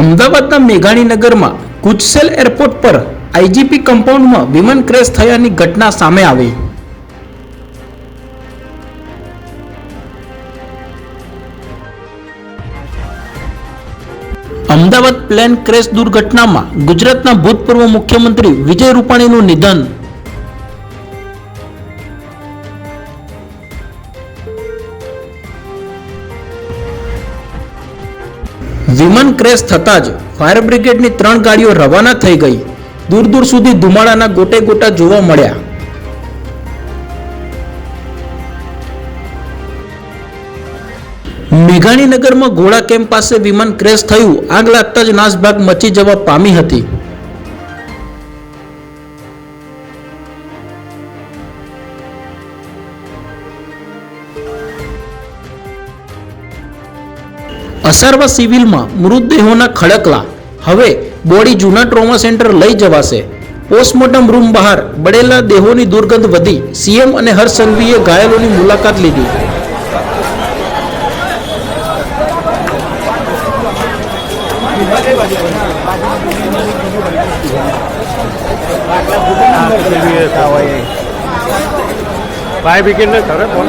અમદાવાદના મેઘાણીનગરમાં કુચસેલ એરપોર્ટ પર આઈજીપી કમ્પાઉન્ડમાં વિમાન ક્રેશ થયાની ઘટના સામે આવી. અમદાવાદ પ્લેન ક્રેશ દુર્ઘટનામાં ગુજરાતના ભૂતપૂર્વ મુખ્યમંત્રી વિજય રૂપાણીનું નિધન. વિમાન ક્રેશ થતાં જ ફાયર બ્રિગેડની ત્રણ ગાડીઓ રવાના થઈ ગઈ. દૂર દૂર સુધી ધુમાડાના ગોટે ગોટા જોવા મળ્યા. મેઘાણીનગરમાં ઘોડા કેમ્પ પાસે વિમાન ક્રેશ થયું. આગ લાગતા જ નાસભાગ મચી જવા પામી હતી. અસારવા સિવિલમાં મૃતદેહોના ખડકલા. હવે બોડી જૂના ટ્રોમા સેન્ટર લઈ જવાશે. પોસ્ટમોર્ટમ રૂમ બહાર બળેલા દેહોની દુર્ગંધ વધી સીએમ અને હર્ષ સંઘવીએ ઘાયલોની મુલાકાત લીધી. ફાયર બ્રિગેડને કરે ફોન?